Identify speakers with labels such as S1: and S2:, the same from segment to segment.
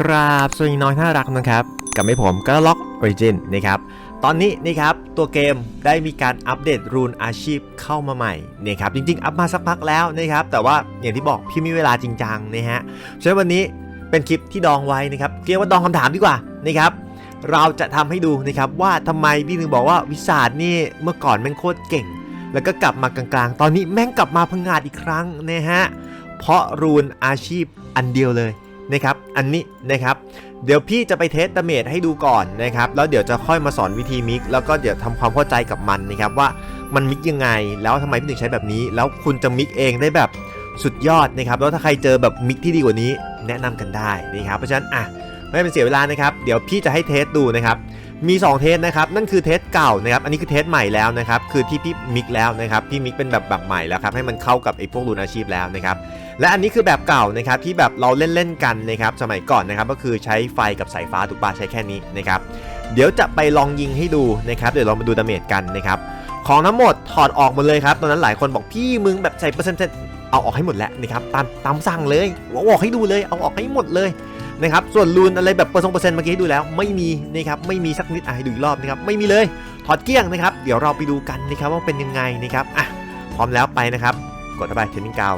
S1: กราบสวัสดีน้อยน่ารักนะครับ กับไม่ผมก็ล็อกออริจินนะครับ ตอนนี้นะครับตัวเกมได้มีการอัปเดตรูนอาชีพเข้ามาใหม่นะครับจริงๆ อัปมาสักพักแล้วนะครับ แต่ว่าอย่างที่บอกพี่มีเวลาจริงจังนะฮะฉะนั้นวันนี้เป็นคลิปที่ดองไว้นะครับเรียกว่าดองคำถามดีกว่านะครับเราจะทำให้ดูนะครับว่าทำไมพี่ถึงบอกว่าวิสาดนี่เมื่อก่อนแม่งโคตรเก่ง แล้วก็กลับมากลางๆ ตอนนี้แม่งกลับมาพังงาดอีกครั้งนะฮะเพราะรูนอาชีพอันเดียวเลย นะครับ อันนี้นะครับ เดี๋ยวพี่จะไปเทสดาเมจให้ดูก่อนนะครับ แล้วเดี๋ยวจะค่อยมาสอนวิธีมิก แล้วก็เดี๋ยวทำความเข้าใจกับมันนะครับว่ามันมิกยังไง แล้วทำไมพี่ถึงใช้แบบนี้ แล้วคุณจะมิกเองได้แบบสุดยอดนะครับ แล้วถ้าใครเจอแบบมิกที่ดีกว่านี้ แนะนำกันได้นะครับ เพราะฉะนั้นอะไม่เป็นเสียเวลานะครับ เดี๋ยวพี่จะให้เทสดูนะครับ มี 2 เทสนะครับ นั่นคือเทสเก่านะครับ อันนี้คือเทสใหม่แล้วนะครับ คือที่พี่มิกแล้วนะครับ พี่มิกเป็นแบบแบบใหม่แล้วครับ ให้มันเข้ากับไอ้พวกรูนอาชีพแล้วนะครับ และอันนี้คือแบบเก่านะครับที่แบบเราเล่นๆกันนะครับสมัยก่อนนะครับก็คือใช้ไฟกับสายฟ้าถูกปะใช้แค่นี้นะครับเดี๋ยวจะไปลองยิงให้ดูนะครับเดี๋ยวเรามาดูดาเมจกันนะครับของทั้งหมดถอดออกหมดเลยครับตอนนั้นหลายคนบอกพี่มึงแบบใส่เปอร์เซ็นต์เอาออกให้หมดแล้วนะครับตามตามสั่งเลยเอาออกให้ดูเลยเอาออกให้หมดเลยนะครับส่วนรูนอะไรแบบเปอร์เซ็นต์เปอร์เซ็นต์เมื่อกี้ให้ดูแล้วไม่มีนะครับไม่มีสักนิดอะให้ดูอีกรอบนะครับไม่มีเลยถอดเกี้ยงนะครับเดี๋ยวเราไปดูกันนะครับว่าเป็นยังไงนะครับอะพร้อมแล้วไปนะครับกดเข้าไปเทนนิงกาว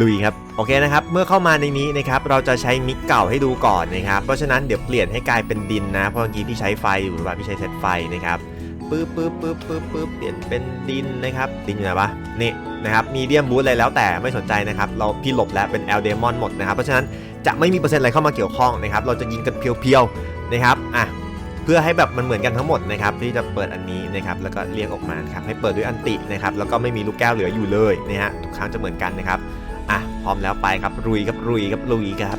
S1: ลุยครับโอเคนะครับเมื่อเข้ามาในนี้นะครับเราจะใช้มิกเก่าให้ดูก่อนนะครับเพราะฉะนั้นเดี๋ยวเปลี่ยนให้กลายเป็นดินนะเพราะเมื่อกี้พี่ใช้ไฟอยู่หรือว่าพี่ใช้เซตไฟนะครับปึ๊บปึ๊บปึ๊บปึ๊บปึ๊บเปลี่ยนเป็นดินนะครับดินอยู่ไหนวะนี่นะครับมีเดียมบูทอะไรแล้วแต่ไม่สนใจนะครับเราพี่หลบแล้วเป็น L Demon หมดนะครับเพราะฉะนั้นจะไม่มีเปอร์เซ็นต์อะไรเข้ามาเกี่ยวข้องนะครับเราจะยิงกันเพียวๆนะครับอะเพื่อให้แบบมันเหมือนกันทั้งหมดนะครับที่จะเปิดอันนี้นะครับแล้วก็เรียกออกมาครับให้เปิดด้วยอันตินะครับแล้วก็ไม่มีลูกแก้วเหลืออยู่เลยนะฮะทุกครั้งจะเหมือนกันนะครับ พร้อมแล้วไปครับรุยครับรุยครับรุยครับ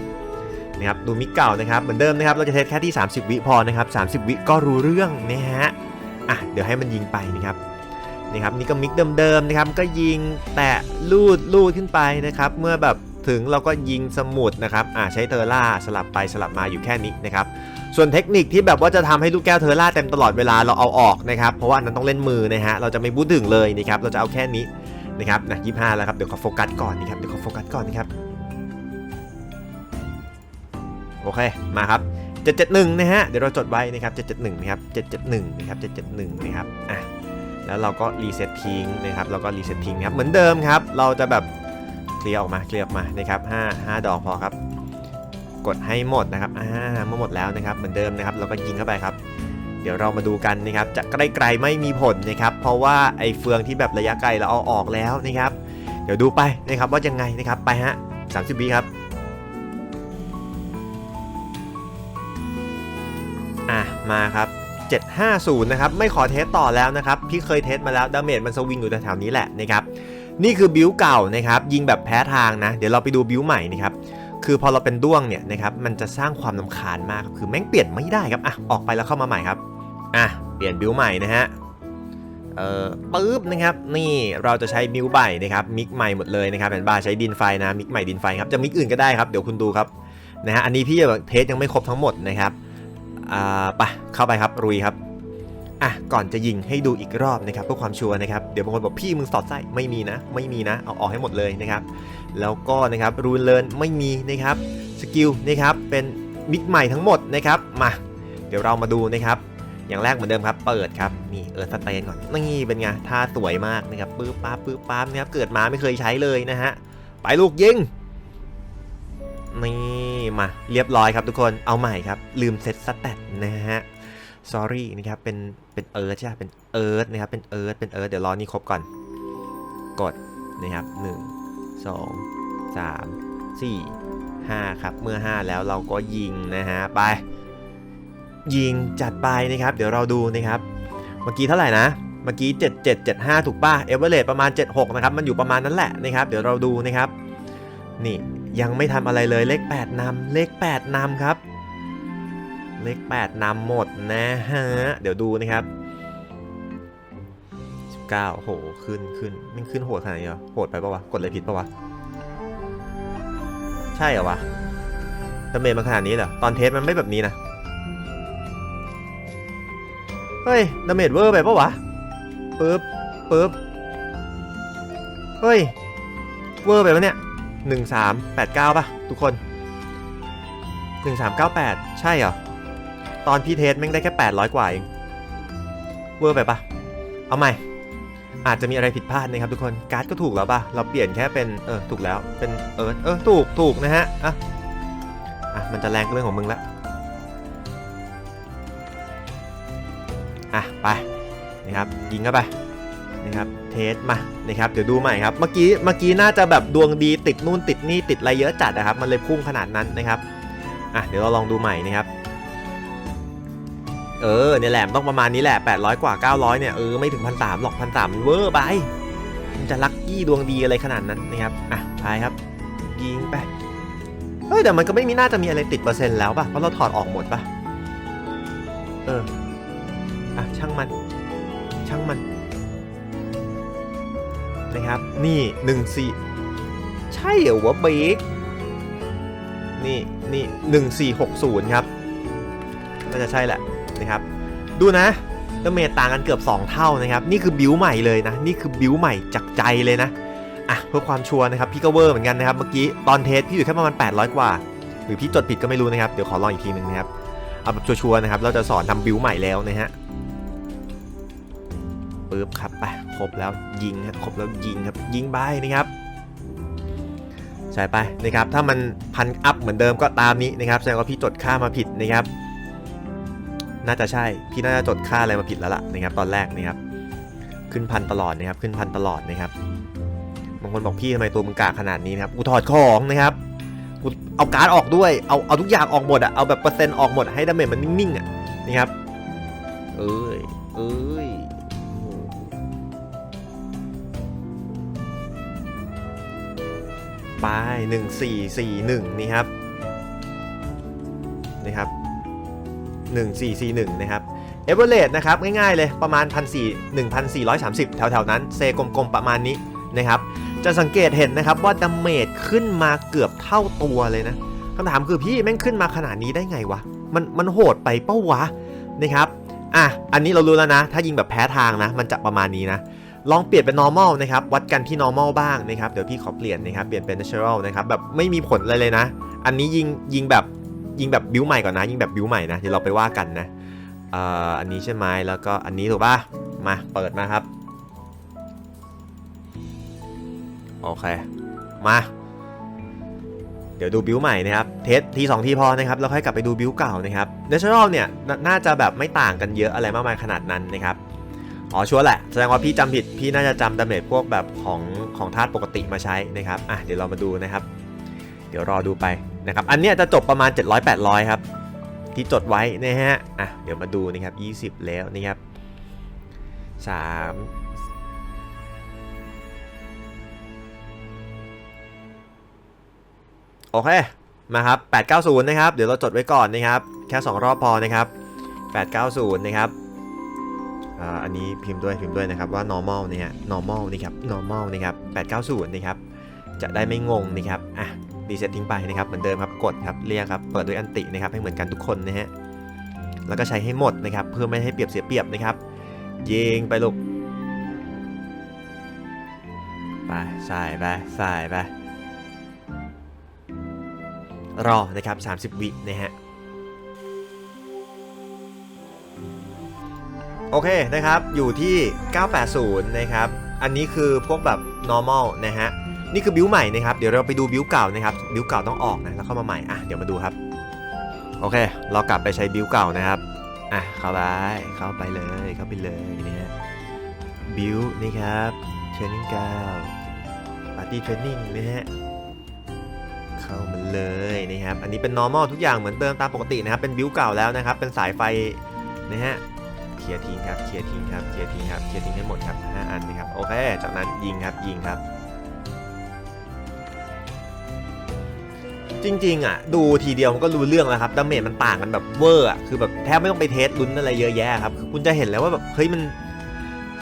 S1: นะครับดูมิกเก่านะครับเหมือนเดิมนะครับเราจะเทสแค่ที่ 30 วิพอนะครับ30 วิก็รู้เรื่องนะฮะอะเดี๋ยวให้มันยิงไปนะครับนี่ครับนี่ก็มิกเดิมๆนะครับก็ยิงแตะลูดลูดขึ้นไปนะครับ เมื่อแบบถึงเราก็ยิงสมุดนะครับอ่าใช้เทอร่าสลับไปสลับมาอยู่แค่นี้นะครับส่วนเทคนิคที่แบบว่าจะทำให้ลูกแก้วเทอร่าเต็มตลอดเวลาเราเอาออกนะครับเพราะว่าอันนั้นต้องเล่นมือนะฮะเราจะไม่พูดถึงเลยนะครับเราจะเอาแค่นี้ นะครับนะยี่ห้าแล้วครับ เดี๋ยวขอโฟกัสก่อนนะครับ เดี๋ยวขอโฟกัสก่อนนะครับ โอเค มาครับ 771 นะฮะ เดี๋ยวเราจดไว้นะครับ 771 นะครับ 771 นะครับ 771 นะครับ อะ แล้วเราก็รีเซ็ตทิ้งนะครับ เราก็รีเซ็ตทิ้งครับ เหมือนเดิมครับ เราจะแบบเคลียร์ออกมา เคลียร์ออกมา นะครับ 5 5 ดอกพอครับ กดให้หมดนะครับ อ่าเมื่อหมดแล้วนะครับ เหมือนเดิมนะครับ เราก็ยิงเข้าไปครับ เดี๋ยวเรามาดูกันนะครับจะใกล้ไม่มีผลนะครับ เพราะว่าไอ้เฟืองที่แบบระยะไกลเราเอาออกแล้วนะครับ เดี๋ยวดูไปนะครับว่ายังไงนะครับไปฮะ30วิครับอะมาครับ 750 นะครับ ไม่ขอเทสต่อแล้วนะครับ พี่เคยเทสมาแล้วดาเมจมันสวิงอยู่แถวๆนี้แหละนะครับ นี่คือบิวเก่านะครับ ยิงแบบแพ้ทางนะ เดี๋ยวเราไปดูบิวใหม่นะครับ คือพอเราเป็นด้วงเนี่ยนะครับ มันจะสร้างความลำคาญมากครับคือแม่งเปลี่ยนไม่ได้ครับ อะ ออกไปแล้วเข้ามาใหม่ครับ อะ เปลี่ยนบิวใหม่นะฮะ เอ่อปึ๊บนะครับ นี่เราจะใช้บิวใหม่นะครับ มิกใหม่หมดเลยนะครับเห็นบ้าใช้ดินไฟนะ มิกใหม่ดินไฟครับ จะมิกอื่นก็ได้ครับ เดี๋ยวคุณดูครับ นะฮะ อันนี้พี่เทสยังไม่ครบทั้งหมดนะครับ อ่าไปเข้าไปครับ รุยครับ อะ ก่อนจะยิงให้ดูอีกรอบนะครับเพื่อความชัวร์นะครับ เดี๋ยวบางคนบอกพี่มึงสอดไส้ ไม่มีนะ ไม่มีนะ เอาออกให้หมดเลยนะครับ แล้วก็นะครับ รูนเลินไม่มีนะครับ สกิลนะครับ เป็นมิกใหม่ทั้งหมดนะครับ มา เดี๋ยวเรามาดูนะครับ อย่างแรกเหมือนเดิมครับ เปิดครับนี่เออสเตนก่อนนี่เป็นไงท่าสวยมากนะครับปื๊บปั๊บปื๊บปั๊บนะครับเกิดมาไม่เคยใช้เลยนะฮะไปลูกยิงนี่มาเรียบร้อยครับทุกคนเอาใหม่ครับ ลืมเซตสแตทนะฮะ sorry นะครับเป็นเป็นเอิร์ธใช่ไหมเป็นเอิร์ธนะครับเป็นเอิร์ธเป็นเอิร์ธเดี๋ยวรอนี่ครบก่อน กดนะครับ1 2 3 4 5ครับเมื่อ 5 แล้วเราก็ยิงนะฮะไป ยิงจัดไปนะครับ เดี๋ยวเราดูนะครับ เมื่อกี้เท่าไหร่นะ เมื่อกี้ 7775 ถูกป่ะ เอเวอร์เรประมาณ 76 นะครับ มันอยู่ประมาณนั้นแหละนะครับ เดี๋ยวเราดูนะครับ นี่ยังไม่ทำอะไรเลยเลข 8นำเลข 8นำครับ เลข 8นำหมดนะฮะ เดี๋ยวดูนะครับ 19โห ขึ้นขึ้นไม่ขึ้นโหดขนาดนี้เหรอ โหดไปปะวะ กดเลยผิดปะวะ ใช่เหรอวะดาเมจมันขนาดนี้เหรอ ตอนเทสมันไม่แบบนี้นะ เฮ้ยดาเมจเวอร์ไปปะวะปึ๊บปึ๊บเฮ้ย เวอร์ไปปะเนี่ยหนึ่งสามแปดเก้าป่ะ ทุกคน1398ใช่เหรอ ตอนพี่เทสแม่งได้แค่800กว่าเอง เวอร์ไปปะเอาใหม่ อาจจะมีอะไรผิดพลาดนะครับทุกคน การ์ดก็ถูกแล้วปะเราเปลี่ยนแค่เป็น เออ ถูกแล้ว เป็นเออเออ ถูก ถูกนะฮะ อะ อะ มันจะแรงเรื่องของมึงละ อะไปนะครับยิงเข้าไปนะครับเทสมานะครับเดี๋ยวดูใหม่ครับเมื่อกี้เมื่อกี้น่าจะแบบดวงดีติดนู่นติดนี่ติดอะไรเยอะจัดนะครับมันเลยพุ่งขนาดนั้นนะครับอะเดี๋ยวเราลองดูใหม่นะครับเออเนี่ยแหละมันต้องประมาณนี้แหละ 800 กว่า 900 เนี่ยเออไม่ถึงพันสามหรอกพันสามเวอร์ไปมันจะลัคกี้ดวงดีอะไรขนาดนั้นนะครับอะทายครับยิงไปเฮ้ยแต่มันก็ไม่มีน่าจะมีอะไรติดเปอร์เซ็นต์แล้วป่ะเพราะเราถอดออกหมดป่ะเออ ช่างมัน ช่างมัน นะครับ นี่หนึ่งสี่ใช่เหรอวะเบรกนี่นี่หนึ่งสี่หกศูนย์ครับน่าจะใช่แหละนะครับ ดูนะดาเมจต่างกันเกือบ 2 เท่านะครับ นี่คือบิวใหม่เลยนะ นี่คือบิวใหม่จากใจเลยนะ อะ เพื่อความชัวร์นะครับ พี่ก็เวอร์เหมือนกันนะครับเมื่อกี้ตอนเทสพี่อยู่แค่ประมาณ 800 กว่า หรือพี่จดผิดก็ไม่รู้นะครับ เดี๋ยวขอลองอีกทีหนึ่งนะครับ เอาแบบชัวร์ๆนะครับ เราจะสอนทำบิวใหม่แล้วนะฮะ ปึ๊บครับไปครบแล้วยิงครับครบแล้วยิงครับยิงไปนะครับใช่ไปนะครับถ้ามันพันอัพเหมือนเดิมก็ตามนี้นะครับแสดงว่าพี่จดค่ามาผิดนะครับ น่าจะใช่พี่น่าจะจดค่าอะไรมาผิดแล้วล่ะนะครับ ตอนแรกนะครับ ขึ้นพันตลอดนะครับ ขึ้นพันตลอดนะครับบางคนบอกพี่ทำไมตัวมึงกากขนาดนี้นะครับกูถอดของนะครับกูเอาการ์ดออกด้วยเอาเอาทุกอย่างออกหมดอะเอาแบบเปอร์เซ็นต์ออกหมดให้ดาเมจมันนิ่งๆอะนะครับ ไปหนึ่งสี่สี่หนึ่งนี่ครับนะครับหนึ่งสี่สี่หนึ่งนะครับเอเวอเรสนะครับ ง่ายๆเลยประมาณพันสี่หนึ่งพันสี่ร้อยสามสิบแถวๆนั้น เซกลมๆ ประมาณนี้นะครับ จะสังเกตเห็นนะครับว่าดาเมจขึ้นมาเกือบเท่าตัวเลยนะคำถามคือพี่แม่งขึ้นมาขนาดนี้ได้ไงวะ มันมันโหดไปเป้าวะนะครับ อะ อันนี้เรารู้แล้วนะ ถ้ายิงแบบแพ้ทางนะ มันจะประมาณนี้นะ ลองเปลี่ยนเป็น normal นะครับ วัดกันที่ normal บ้างนะครับ เดี๋ยวพี่ขอเปลี่ยนนะครับ เปลี่ยนเป็น natural นะครับ แบบไม่มีผลอะไรเลยนะ อันนี้ยิงยิงแบบยิงแบบบิวใหม่ก่อนนะ ยิงแบบบิวใหม่นะ เดี๋ยวเราไปว่ากันนะเอ่ออันนี้ใช่ไหมแล้วก็อันนี้ถูกป่ะ มาเปิดมาครับ โอเค มา เดี๋ยวดูบิวใหม่นะครับ เทสทีสองทีพอนะครับ แล้วค่อยกลับไปดูบิวเก่านะครับ natural เนี่ยนน่าจะแบบไม่ต่างกันเยอะอะไรมากมายขนาดนั้นนะครับ อ๋อชัวร์แหละ แสดงว่าพี่จำผิด พี่น่าจะจำดาเมจพวกแบบของของธาตุปกติมาใช้นะครับ อะเดี๋ยวเรามาดูนะครับ เดี๋ยวรอดูไปนะครับ อันเนี้ยจะจบประมาณ 700-800 ครับ ที่จดไว้นะฮะ อะเดี๋ยวมาดูนะครับ 20 แล้วนะครับ 3โอเค มาครับ 890 นะครับ เดี๋ยวเราจดไว้ก่อนนะครับ แค่ 2 รอบพอนะครับ 890 นะครับ อันนี้พิมพ์ด้วยพิมพ์ด้วยนะครับว่า normal เนี่ย normal นี่ครับ normal นะครับ890นะครับ จะได้ไม่งงนะครับ อะรีเซ็ตทิ้งไปนะครับเหมือนเดิมครับกดครับเรียกครับเปิดด้วยอันตินะครับให้เหมือนกันทุกคนนะฮะแล้วก็ใช้ให้หมดนะครับเพื่อไม่ให้เปรียบเสียเปรียบนะครับยิงไปลูกไปใส่ไปใส่ไปรอนะครับ 30 วินะฮะ โอเคนะครับ อยู่ที่ 980 นะครับ อันนี้คือพวกแบบ normal นะฮะ นี่คือบิวใหม่นะครับ เดี๋ยวเราไปดูบิวเก่านะครับ บิวเก่าต้องออกนะ แล้วเข้ามาใหม่ อะ เดี๋ยวมาดูครับ โอเค เรากลับไปใช้บิวเก่านะครับ อะ เข้าไป เข้าไปเลย เข้าไปเลยนะฮะ บิวนี่ครับเทรนนิ่งเก้าปาร์ตี้เทรนนิ่งนะฮะเข้ามาเลยนะครับ อันนี้เป็น normal ทุกอย่างเหมือนเดิมตามปกตินะครับ เป็นบิวเก่าแล้วนะครับ เป็นสายไฟนะฮะ ลียร์ทิ้งครับเคลียร์ทิ้งครับเคลียร์ทิ้งครับเคลียร์ทิ้งให้หมดครับ5อันนะครับโอเคจากนั้นยิงครับยิงครับ จริงๆอะดูทีเดียวมันก็รู้เรื่องแล้วครับดาเมจมันต่างกันแบบเวอร์อะคือแบบแทบไม่ต้องไปเทสลุ้นอะไรเยอะแยะครับคือคุณจะเห็นแล้วว่าแบบเฮ้ยมัน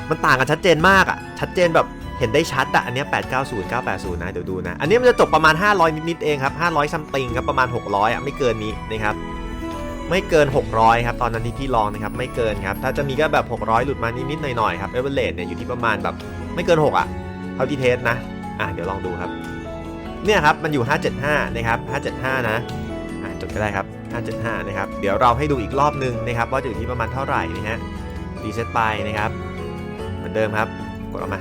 S1: มันต่างกันชัดเจนมากอะชัดเจนแบบเห็นได้ชัดอะอันนี้ย890 980 นะ เดี๋ยวดูนะ อันนี้มันจะจบประมาณ 500 นิด ๆ เองครับ 500ซัมติงครับ ประมาณ 600อะไม่เกินนี้นะครับ ไม่เกิน 600ครับตอนนั้นที่พี่ลองนะครับไม่เกินครับถ้าจะมีก็แบบ 600 หลุดมานิดๆหน่อยๆครับเอเวอเรสเนี่ยอยู่ที่ประมาณแบบไม่เกิน 6 อะเท่าที่เทสนะอะเดี๋ยวลองดูครับ เนี่ยครับมันอยู่ 575 นะครับ 575 นะอะจดก็ได้ครับ 575 นะครับ เดี๋ยวเราให้ดูอีกรอบนึงนะครับ ว่าจะอยู่ที่ประมาณเท่าไหร่นะฮะรีเซ็ตไปนะครับ เหมือนเดิมครับ กดออกมา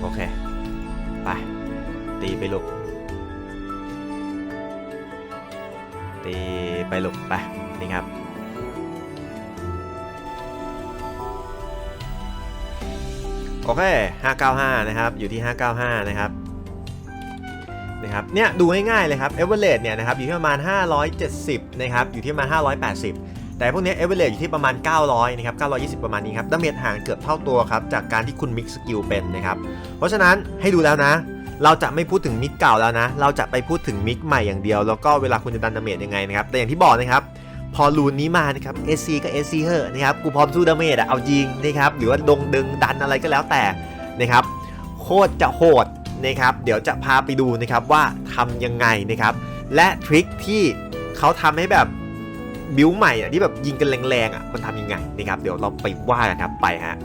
S1: โอเค ไป ตีไปลุก ตีไปหลุกไปนี่ครับโอเค595 นะครับอยู่ที่ 595 นะครับนะครับเนี่ยดูง่ายๆเลยครับเอเวอเรเนี่ยนะครับอยู่ที่ประมาณ 570 นะครับอยู่ที่ประมาณ 580 แต่พวกเนี้เอเวอเรอยู่ที่ประมาณ 900 นะครับ 920 ประมาณนี้ครับดาเมจห่างเกือบเท่าตัวครับ จากการที่คุณมิกสกิลเป็นนะครับ เพราะฉะนั้นให้ดูแล้วนะ เราจะไม่พูดถึงมิกเก่าแล้วนะ เราจะไปพูดถึงมิกใหม่อย่างเดียว แล้วก็เวลาคุณจะดันดาเมจยังไงนะครับ แต่อย่างที่บอกนะครับ พอรูนนี้มานะครับ AC ก็ AC เหอะนะครับ กูพร้อมสู้ดาเมจอะเอาจริงนะครับ หรือว่าดงดึงดันอะไรก็แล้วแต่นะครับ โคตรจะโหดนะครับ เดี๋ยวจะพาไปดูนะครับว่าทำยังไงนะครับ และทริคที่เขาทำให้แบบบิวใหม่อะที่แบบยิงกันแรงๆอะมันทำยังไงนะครับ เดี๋ยวเราไปว่ากันครับไปฮะ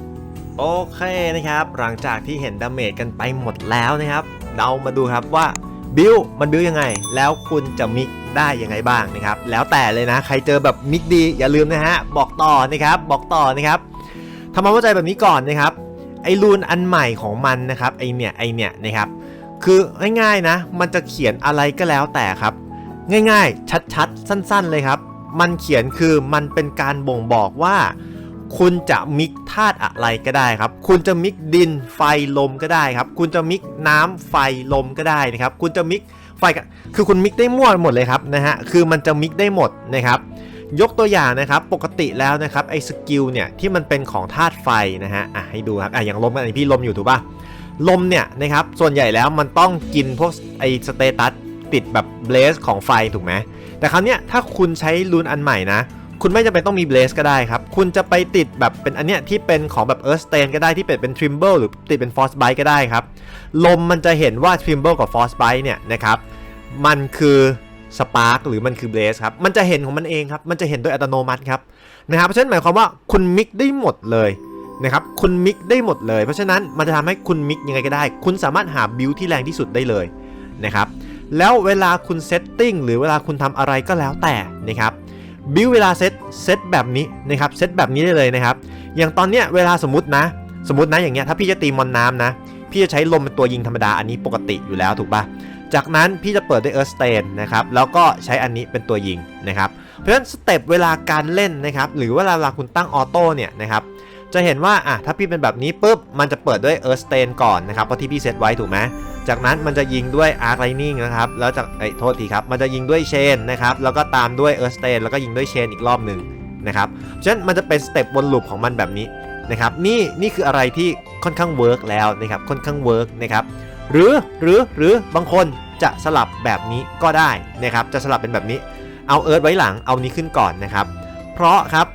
S1: โอเคนะครับ หลังจากที่เห็นดาเมจกันไปหมดแล้วนะครับ เรามาดูครับว่าบิวมันบิวยังไง แล้วคุณจะมิกได้ยังไงบ้างนะครับ แล้วแต่เลยนะ ใครเจอแบบมิกดีอย่าลืมนะฮะ บอกต่อนะครับ บอกต่อนะครับทำความเข้าใจแบบนี้ก่อนนะครับ ไอรูนอันใหม่ของมันนะครับ ไอเนี่ย ไอเนี่ยนะครับ คือง่ายๆนะ มันจะเขียนอะไรก็แล้วแต่ครับ ง่ายๆ ชัดๆ สั้น ๆ เลยครับ มันเขียนคือมันเป็นการบ่งบอกว่า คุณจะมิกธาตุอะไรก็ได้ครับ คุณจะมิกดินไฟลมก็ได้ครับ คุณจะมิกน้ำไฟลมก็ได้นะครับ คุณจะมิกไฟกับคือคุณมิกได้มั่วหมดเลยครับนะฮะ คือมันจะมิกได้หมดนะครับ ยกตัวอย่างนะครับ ปกติแล้วนะครับไอ้สกิลเนี่ยที่มันเป็นของธาตุไฟนะฮะ อะให้ดูครับ อะอย่างลมกันอันนี้พี่ลมอยู่ถูกป่ะ ลมเนี่ยนะครับส่วนใหญ่แล้วมันต้องกินพวกไอ้สเตตัสติดแบบเบลสของไฟถูกไหม แต่คราวเนี้ยถ้าคุณใช้รูนอันใหม่นะ คุณไม่จำเป็นต้องมีเบลสก็ได้ครับ คุณจะไปติดแบบเป็นอันเนี้ยที่เป็นของแบบเอิร์ธสเตนก็ได้ที่เป็นเป็นทริมเบิลหรือติดเป็นฟอสไบก็ได้ครับ ลมมันจะเห็นว่าทริมเบิลกับฟอสไบเนี่ยนะครับมันคือสปาร์กหรือมันคือเบลสครับ มันจะเห็นของมันเองครับ มันจะเห็นโดยอัตโนมัติครับนะครับ เพราะฉะนั้นหมายความว่าคุณมิกได้หมดเลยนะครับ คุณมิกได้หมดเลย เพราะฉะนั้นมันจะทำให้คุณมิกยังไงก็ได้ คุณสามารถหาบิลที่แรงที่สุดได้เลยนะครับ แล้วเวลาคุณเซตติ้งหรือเวลาคุณทำอะไรก็แล้วแต่นะครับ บิวเวลาเซตเซตแบบนี้นะครับเซตแบบนี้ได้เลยนะครับอย่างตอนเนี้ยเวลาสมมตินะ สมมตินะอย่างเงี้ยถ้าพี่จะตีมอนน้ำนะ พี่จะใช้ลมเป็นตัวยิงธรรมดาอันนี้ปกติอยู่แล้วถูกปะจากนั้นพี่จะเปิดด้วยเอิร์ธสเตนนะครับแล้วก็ใช้อันนี้เป็นตัวยิงนะครับเพราะฉะนั้นสเต็ปเวลาการเล่นนะครับหรือเวลาเวลาคุณตั้งออโต้เนี่ยนะครับ จะเห็นว่าอะถ้าพี่เป็นแบบนี้ปุ๊บมันจะเปิดด้วยเอิร์ธสเตนก่อนนะครับเพราะที่พี่เซตไว้ถูกไหมจากนั้นมันจะยิงด้วย Arc Lightning นะครับแล้วจากไอ้โทษทีครับมันจะยิงด้วยเชนนะครับแล้วก็ตามด้วย Earth Stain แล้วก็ยิงด้วยเชนอีกรอบหนึ่งนะครับฉะนั้นมันจะเป็นสเต็ปวนลูปของมันแบบนี้นะครับนี่นี่คืออะไรที่ค่อนข้างเวิร์กแล้วนะครับค่อนข้างเวิร์กนะครับหรือหรือหรือบางคนจะสลับแบบนี้ก็ได้นะครับจะสลับเป็นแบบนี้เอาเอิร์ธไว้หลังเอานี้ขึ้นก่อนนะครับเพราะครับ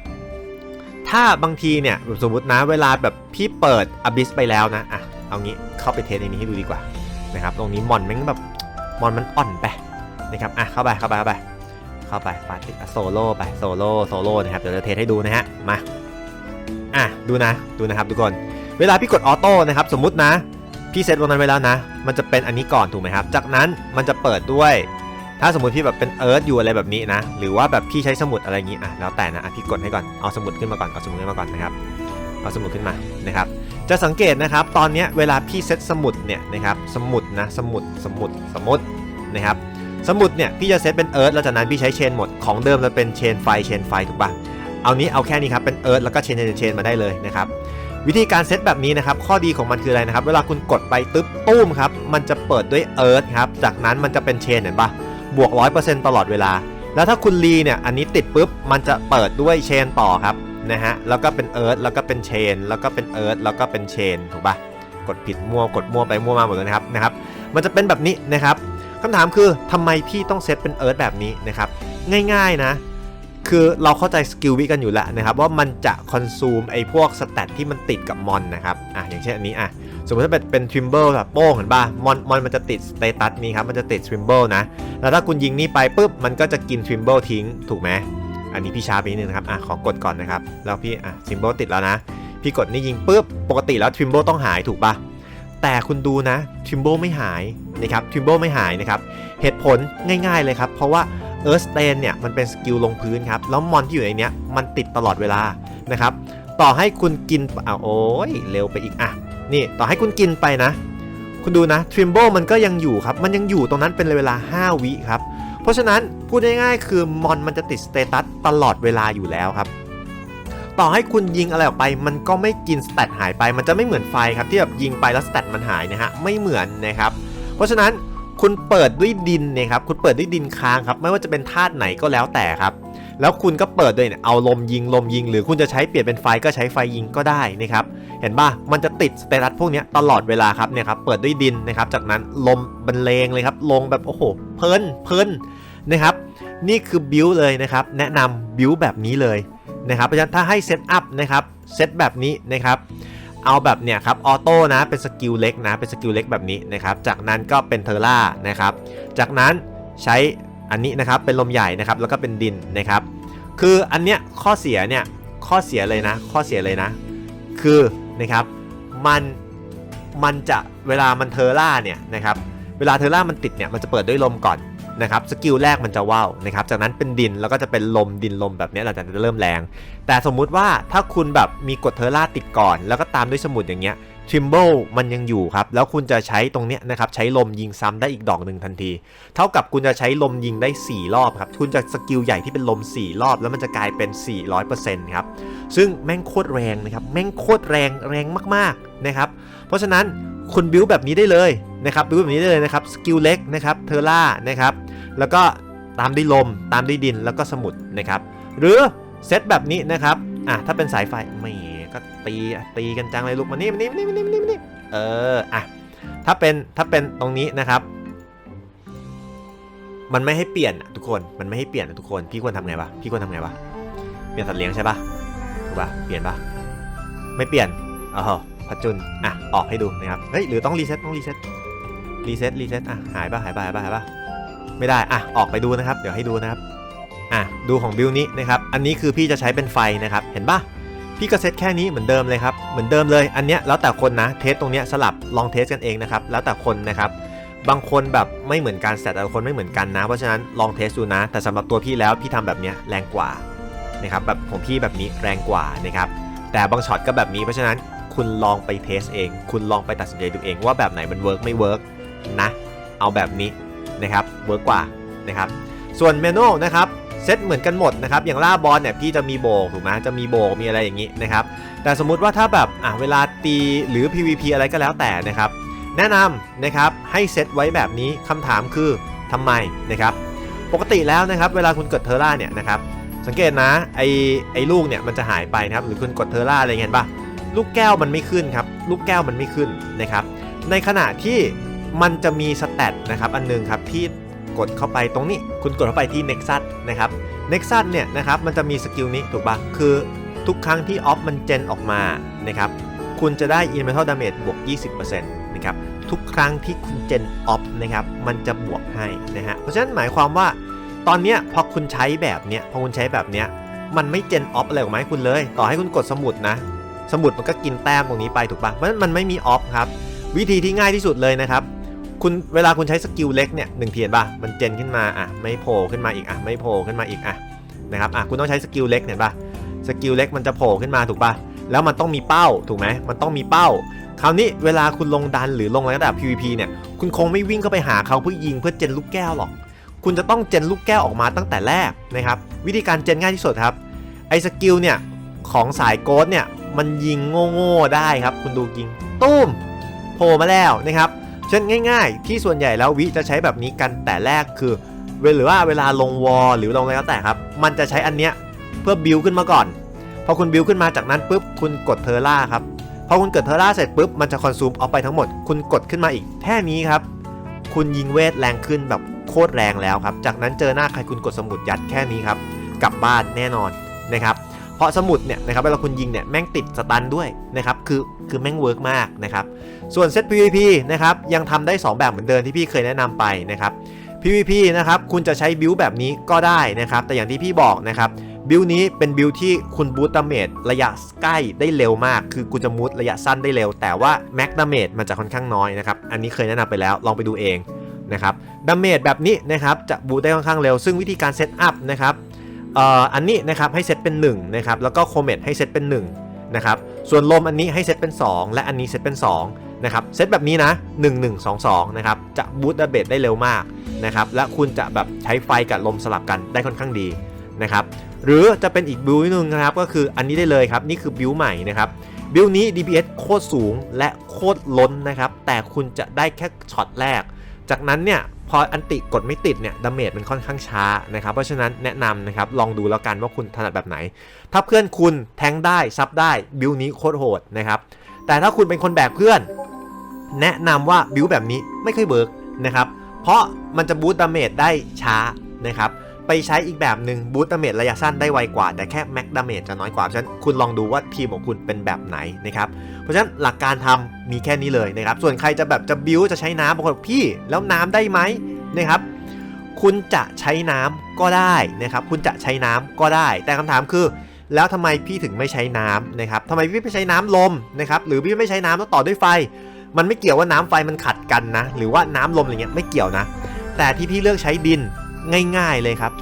S1: ถ้าบางทีเนี่ยสมมตินะเวลาแบบพี่เปิด Abyss ไปแล้วนะอะเอางี้เข้าไปเทสในนี้ให้ดูดีกว่านะครับตรงนี้มอนแม่งแบบมอนมันอ่อนไปนะครับอะเข้าไปเข้าไปเข้าไปเข้าไปปาติโซโล่ไปโซโล่โซโล่นะครับเดี๋ยวจะเทสให้ดูนะฮะมาอะดูนะดูนะครับทุกคนเวลาพี่กดออโต้นะครับสมมุตินะพี่เซตตรงนั้นไว้แล้วนะ มันจะเป็นอันนี้ก่อนถูกไหมครับ จากนั้นมันจะเปิดด้วย ถ้าสมมติพี่แบบเป็นเอิร์ธอยู่อะไรแบบนี้นะ หรือว่าแบบพี่ใช้สมุดอะไรอย่างนี้อะแล้วแต่นะพี่กดให้ก่อนเอาสมุดขึ้นมาก่อนเอาสมุดขึ้นมาก่อนนะครับเอาสมุดขึ้นมานะครับ จะสังเกตนะครับตอนเนี้ยเวลาพี่เซตสมุดเนี่ยนะครับสมุดนะสมุดสมุดสมุดนะครับสมุดเนี่ยพี่จะเซตเป็นเอิร์ธแล้วจากนั้นพี่ใช้เชนหมดของเดิมจะเป็นเชนไฟเชนไฟถูกปะเอานี้เอาแค่นี้ครับเป็นเอิร์ธแล้วก็เชนเชนเชนมาได้เลยนะครับวิธีการเซตแบบนี้นะครับข้อดีของมันคืออะไรนะครับ เวลาคุณกดไปตึ๊บตุ้มครับมันจะเปิดด้วยเอิร์ธครับจากนั้นมันจะเป็นเชนเห็นปะ บวก 100%ตลอดเวลา แล้วถ้าคุณรีเนี่ยอันนี้ติดปุ๊บ มันจะเปิดด้วยเชนต่อครับนะฮะแล้วก็เป็นเอิร์ธแล้วก็เป็นเชน แล้วก็เป็นเอิร์ธแล้วก็เป็นเชนถูกปะกดผิดมั่วกดมั่วไปมั่วมาหมดเลยนะครับนะครับ มันจะเป็นแบบนี้นะครับคำถามคือทำไมพี่ต้องเซตเป็นเอิร์ธแบบนี้นะครับง่ายๆนะคือเราเข้าใจสกิลวิกันอยู่แล้วนะครับว่ามันจะคอนซูมไอ้พวกสแตทที่มันติดกับมอนนะครับอะอย่างเช่นอันนี้อะ สมมติถ้าเป็นเป็นทริมเบิลแบบโป้งเห็นป่ะมอนมอนมันจะติดสเตตัสนี้ครับมันจะติดทริมเบิลนะ แล้วถ้าคุณยิงนี่ไปปุ๊บมันก็จะกินทริมเบิลทิ้งถูกไหมอันนี้พี่ช้าไปนิดนึงนะครับอะขอกดก่อนนะครับแล้วพี่อะซิมโบลติดแล้วนะ พี่กดนี่ยิงปุ๊บปกติแล้วทริมโบต้องหายถูกปะแต่คุณดูนะทริมโบไม่หายนะครับทริมเบิลไม่หายนะครับเหตุผลง่ายๆเลยครับ เพราะว่าเอิร์ t เ a นเนี่ยมันเป็นสกิลลงพื้นครับ แล้วมอนที่อยู่ในนี้มันติดตลอดเวลานะครับ ต่อให้คุณกินอะโอ้ยเร็วไปอีกอะ นี่ต่อให้คุณกินไปนะ คุณดูนะทริมเบิลมันก็ยังอยู่ครับ มันยังอยู่ตรงนั้นเป็นเวลา 5 วิครับ เพราะฉะนั้นพูดง่ายๆคือมอนมันจะติดสเตตัสตลอดเวลาอยู่แล้วครับ ต่อให้คุณยิงอะไรออกไป มันก็ไม่กินสเตตหายไป มันจะไม่เหมือนไฟครับที่แบบยิงไปแล้วสเตตมันหายนะฮะไม่เหมือนนะครับ เพราะฉะนั้นคุณเปิดด้วยดินเนี่ยครับ คุณเปิดด้วยดินค้างครับ ไม่ว่าจะเป็นธาตุไหนก็แล้วแต่ครับ แล้วคุณก็เปิดด้วยเนี่ยเอาลมยิงลมยิง หรือคุณจะใช้เปลี่ยนเป็นไฟก็ใช้ไฟยิงก็ได้นะครับเห็นป่ะมันจะติดสเตตัสพวกนี้ตลอดเวลาครับเนี่ยครับเปิดด้วยดินนะครับจากนั้นลมบรรเลงเลยครับลงแบบโอ้โหเพลินเพลินนะครับนี่คือบิวเลยนะครับแนะนำบิวแบบนี้เลยนะครับเพราะฉะนั้นถ้าให้เซตอัพนะครับเซตแบบนี้นะครับเอาแบบเนี่ยครับออโต้นะเป็นสกิลเล็กนะเป็นสกิลเล็กแบบนี้นะครับจากนั้นก็เป็นเทอร่านะครับจากนั้นใช้ อันนี้นะครับเป็นลมใหญ่นะครับแล้วก็เป็นดินนะครับ คืออันเนี้ยข้อเสียเนี่ยข้อเสียเลยนะ ข้อเสียเลยนะ คือนะครับมันมันจะเวลามันเทอร่าเนี่ยนะครับเวลาเทอร่ามันติดเนี่ยมันจะเปิดด้วยลมก่อนนะครับสกิลแรกมันจะว่าวนะครับจากนั้นเป็นดินแล้วก็จะเป็นลมดินลมแบบนี้หลังจากนั้นจะเริ่มแรง แต่สมมุติว่าถ้าคุณแบบมีกดเทอร่าติดก่อน แล้วก็ตามด้วยสมุดอย่างเงี้ย ทริมเบิลมันยังอยู่ครับ แล้วคุณจะใช้ตรงเนี้ยนะครับใช้ลมยิงซ้ำได้อีกดอกหนึ่งทันที เท่ากับคุณจะใช้ลมยิงได้ 4 รอบครับ คุณจะสกิลใหญ่ที่เป็นลม 4 รอบ แล้วมันจะกลายเป็น 400%ครับ ซึ่งแม่งโคตรแรงนะครับ แม่งโคตรแรงแรงมากๆนะครับ เพราะฉะนั้นคุณบิวแบบนี้ได้เลยนะครับบิวแบบนี้ได้เลยนะครับสกิลเล็กนะครับเทอร่านะครับแล้วก็ตามด้วยลมตามด้วยดินแล้วก็สมุดนะครับหรือเซตแบบนี้นะครับอะถ้าเป็นสายไฟไม่ ตีตีกันจังเลยลูกมานี่มานี่มานี่มานี่มานี่มานี่เอออะถ้าเป็นถ้าเป็นตรงนี้นะครับ มันไม่ให้เปลี่ยนทุกคนมันไม่ให้เปลี่ยนทุกคนพี่ควรทำไงวะพี่ควรทำไงวะเปลี่ยนสัตว์เลี้ยงใช่ปะถูกปะเปลี่ยนปะไม่เปลี่ยนอ๋อพัดจุนอะออกให้ดูนะครับเฮ้ยหรือต้องรีเซ็ตต้องรีเซ็ตรีเซ็ตรีเซ็ตอะหายปะหายปะหายปะหายปะไม่ได้อะออกไปดูนะครับ เดี๋ยวให้ดูนะครับอะดูของบิลนี้นะครับ อันนี้คือพี่จะใช้เป็นไฟนะครับ เห็นปะ พี่ก็เซตแค่นี้เหมือนเดิมเลยครับ เหมือนเดิมเลย อันเนี้ยแล้วแต่คนนะ เทสตรงเนี้ยสลับลองเทสกันเองนะครับ แล้วแต่คนนะครับ บางคนแบบไม่เหมือนกันแต่แต่ละคนไม่เหมือนกันนะ เพราะฉะนั้นลองเทสดูนะ แต่สำหรับตัวพี่แล้วพี่ทำแบบเนี้ยแรงกว่านะครับ แบบของพี่แบบนี้แรงกว่านะครับ แต่บางช็อตก็แบบนี้ เพราะฉะนั้นคุณลองไปเทสเอง คุณลองไปตัดสินใจดูเองว่าแบบไหนมันเวิร์กไม่เวิร์กนะ เอาแบบนี้นะครับ เวิร์กกว่านะครับ ส่วนเมนูนะครับ เซตเหมือนกันหมดนะครับอย่างล่าบอลเนี่ยพี่จะมีโบกถูกไหมจะมีโบกมีอะไรอย่างนี้นะครับแต่สมมุติว่าถ้าแบบอะเวลาตีหรือ PVP อะไรก็แล้วแต่นะครับแนะนำนะครับให้เซตไว้แบบนี้คำถามคือทำไมนะครับปกติแล้วนะครับเวลาคุณกดเทอร่าเนี่ยนะครับสังเกตนะไอไอลูกเนี่ยมันจะหายไปนะครับหรือคุณกดเทอร่าอะไรเงี้ยป่ะลูกแก้วมันไม่ขึ้นครับลูกแก้วมันไม่ขึ้นนะครับในขณะที่มันจะมีสแตทนะครับอันนึงครับที่ กดเข้าไปตรงนี้ คุณกดเข้าไปที่ Nexus นะครับ Nexus เนี่ยนะครับมันจะมีสกิลนี้ถูกปะคือทุกครั้งที่ออฟมันเจนออกมานะครับคุณจะได้ Elemental Damage บวก 20%นะครับทุกครั้งที่คุณเจนออฟนะครับมันจะบวกให้นะฮะเพราะฉะนั้นหมายความว่าตอนเนี้ยพอคุณใช้แบบเนี้ยพอคุณใช้แบบเนี้ยมันไม่เจนออฟอะไรออกมาให้คุณเลย ต่อให้คุณกดสมุดนะ สมุดมันก็กินแต้มตรงนี้ไปถูกปะเพราะฉะนั้นมันไม่มีออฟครับวิธีที่ง่ายที่สุดเลยนะครับ คุณเวลาคุณใช้สกิลเล็กเนี่ยหนึ่งเทียนป่ะมันเจนขึ้นมาอะไม่โผล่ขึ้นมาอีกอะไม่โผล่ขึ้นมาอีกอะนะครับอะคุณต้องใช้สกิลเล็กเห็นป่ะสกิลเล็กมันจะโผล่ขึ้นมาถูกป่ะแล้วมันต้องมีเป้าถูกไหมมันต้องมีเป้า คราวนี้เวลาคุณลงดันหรือลงระดับ PVP เนี่ยคุณคงไม่วิ่งเข้าไปหาเขาเพื่อยิงเพื่อเจนลูกแก้วหรอก คุณจะต้องเจนลูกแก้วออกมาตั้งแต่แรกนะครับวิธีการเจนง่ายที่สุดครับไอ้สกิลเนี่ยของสายโกดเนี่ยมันยิงโง่ๆได้ครับ คุณดูยิงตุ้มโผล่มาแล้วนะครับ เช่นง่าย ๆ ที่ส่วนใหญ่แล้ววิจะใช้แบบนี้กันแต่แรกคือเวหรือว่าเวลาลงวอลหรือลงอะไรก็แต่ครับ มันจะใช้อันเนี้ยเพื่อบิวขึ้นมาก่อน พอคุณบิวขึ้นมาจากนั้นปุ๊บคุณกดเทอร่าครับ พอคุณกดเทอร่าเสร็จปุ๊บมันจะคอนซูมออกไปทั้งหมด คุณกดขึ้นมาอีกแค่นี้ครับ คุณยิงเวทแรงขึ้นแบบโคตรแรงแล้วครับ จากนั้นเจอหน้าใครคุณกดสมุดยัดแค่นี้ครับ กลับบ้านแน่นอนนะครับ เพราะสมุดเนี่ยนะครับเวลาคุณยิงเนี่ยแม่งติดสตันด้วยนะครับคือคือแม่งเวิร์กมากนะครับส่วนเซต PVP นะครับยังทำได้ 2 แบบเหมือนเดิมที่พี่เคยแนะนำไปนะครับ PVP นะครับคุณจะใช้บิวแบบนี้ก็ได้นะครับแต่อย่างที่พี่บอกนะครับบิลนี้เป็นบิลที่คุณบูตดาเมจระยะใกล้ได้เร็วมาก คือกูจะมูดระยะสั้นได้เร็ว แต่ว่าแม็กดาเมจมันจะค่อนข้างน้อยนะครับอันนี้เคยแนะนำไปแล้วลองไปดูเองนะครับดาเมจแบบนี้นะครับจะบูตได้ค่อนข้างเร็ว ซึ่งวิธีการเซตอัพนะครับ อันนี้นะครับให้เซตเป็น1นะครับแล้วก็โคเมตให้เซตเป็น1นะครับส่วนลมอันนี้ให้เซตเป็น 2 และอันนี้เซตเป็น2นะครับเซตแบบนี้นะ1 1 2 2นะครับจะบูตดาเมจได้เร็วมากนะครับและคุณจะแบบใช้ไฟกับลมสลับกันได้ค่อนข้างดีนะครับหรือจะเป็นอีกบิลนึงนะครับก็คืออันนี้ได้เลยครับนี่คือบิลใหม่นะครับบิลนี้ DPS โคตรสูงและโคตรล้นนะครับ แต่คุณจะได้แค่ช็อตแรก จากนั้นเนี่ย พออันติกดไม่ติดเนี่ยดาเมจมันค่อนข้างช้านะครับ เพราะฉะนั้นแนะนำนะครับลองดูแล้วกันว่าคุณถนัดแบบไหน ถ้าเพื่อนคุณแทงได้ซับได้บิลนี้โคตรโหดนะครับ แต่ถ้าคุณเป็นคนแบกเพื่อน แนะนำว่าบิลแบบนี้ไม่ค่อยเบิร์กนะครับ เพราะมันจะบูตดาเมจได้ช้านะครับ ไปใช้อีกแบบหนึ่งบูตดาเมจระยะสั้นได้ไวกว่า แต่แค่แม็กดาเมจจะน้อยกว่า เพราะฉะนั้นคุณลองดูว่าทีมของคุณเป็นแบบไหนนะครับ เพราะฉะนั้นหลักการทำมีแค่นี้เลยนะครับ ส่วนใครจะแบบจะบิวจะใช้น้ำบางคนบอกพี่แล้วน้ำได้ไหมนะครับคุณจะใช้น้ำก็ได้นะครับ คุณจะใช้น้ำก็ได้ แต่คำถามคือ แล้วทำไมพี่ถึงไม่ใช้น้ำนะครับทำไมพี่ไม่ใช้น้ำลมนะครับหรือพี่ไม่ใช้น้ำแล้วต่อด้วยไฟ มันไม่เกี่ยวว่าน้ำไฟมันขัดกันนะ หรือว่าน้ำลมอะไรเงี้ยไม่เกี่ยวนะ แต่ที่พี่เลือกใช้ดิน ง่ายๆเลยครับ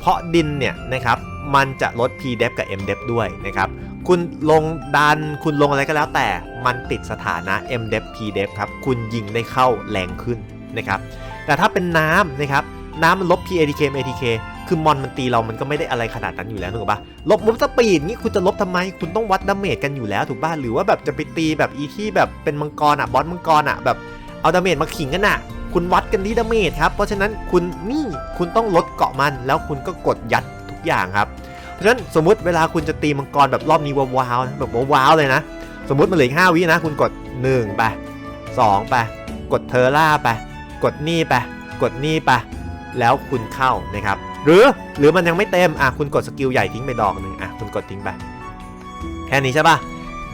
S1: เพราะดินเนี่ยนะครับมันจะลด p d e p กับ m d e p ด้วยนะครับคุณลงดันคุณลงอะไรก็แล้วแต่มันติดสถานะ m d e p p d e p ครับคุณยิงได้เข้าแรงขึ้นนะครับแต่ถ้าเป็นน้ำนะครับน้ำมันลบ p atk m atk คือมอนมันตีเรามันก็ไม่ได้อะไรขนาดนั้นอยู่แล้วถูกปะลบมุมสปีดงี้คุณจะลบทำไม คุณต้องวัดดาเมจกันอยู่แล้วถูกป่ะหรือว่าแบบจะไปตีแบบอีที่แบบเป็นมังกรอะบอสมังกรอะแบบเอาดาเมจมาขิงกันอะ คุณวัดกันที่ดาเมจครับ เพราะฉะนั้นคุณนี่คุณต้องลดเกาะมัน แล้วคุณก็กดยัดทุกอย่างครับ เพราะฉะนั้นสมมติเวลาคุณจะตีมังกรแบบรอบนี้ว้าวๆนะแบบว้าวๆเลยนะ สมมติมันเหลืออก5วินะ คุณกด1ไป2ไปกดเทอร่าไป กดนี่ไป กดนี่ไป แล้วคุณเข้านะครับ หรือหรือมันยังไม่เต็ม อะคุณกดสกิลใหญ่ทิ้งไปดอกหนึ่งอะคุณกดทิ้งไป แค่นี้ใช่ปะ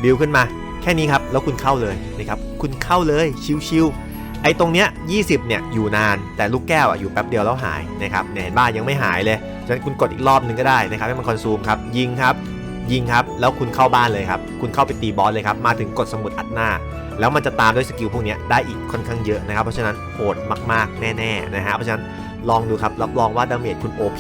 S1: บิวขึ้นมา แค่นี้ครับ แล้วคุณเข้าเลยนะครับ คุณเข้าเลยชิวๆ ไอ้ตรงเนี้ย20 เนี่ยอยู่นานแต่ลูกแก้วอะอยู่แป๊บเดียวแล้วหายนะครับเนี่ยเห็นบ้านยังไม่หายเลยฉะนั้นคุณกดอีกรอบหนึงก็ได้นะครับให้มันคอนซูมครับยิงครับยิงครับแล้วคุณเข้าบ้านเลยครับคุณเข้าไปตีบอสเลยครับมาถึงกดสมุดอัดหน้า แล้วมันจะตามด้วยสกิลพวกเนี้ยได้อีกค่อนข้างเยอะนะครับเพราะฉะนั้นโหดมากๆแน่ๆนะฮะเพราะฉะนั้นลองดูครับรับรองว่าดาเมจคุณ OP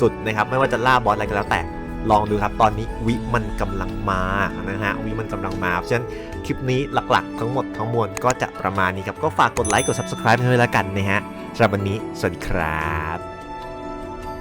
S1: สุดๆนะครับไม่ว่าจะล่าบอสอะไรก็แล้วแต่ ลองดูครับตอนนี้วิมันกำลังมานะฮะวิมันกำลังมาเพราะฉะนั้นคลิปนี้หลักๆ ทั้งหมดทั้งมวลก็จะประมาณนี้ครับก็ฝากกดไลค์กด subscribe ให้ด้วยละกันนะฮะสำหรับวันนี้สวัสดีครับ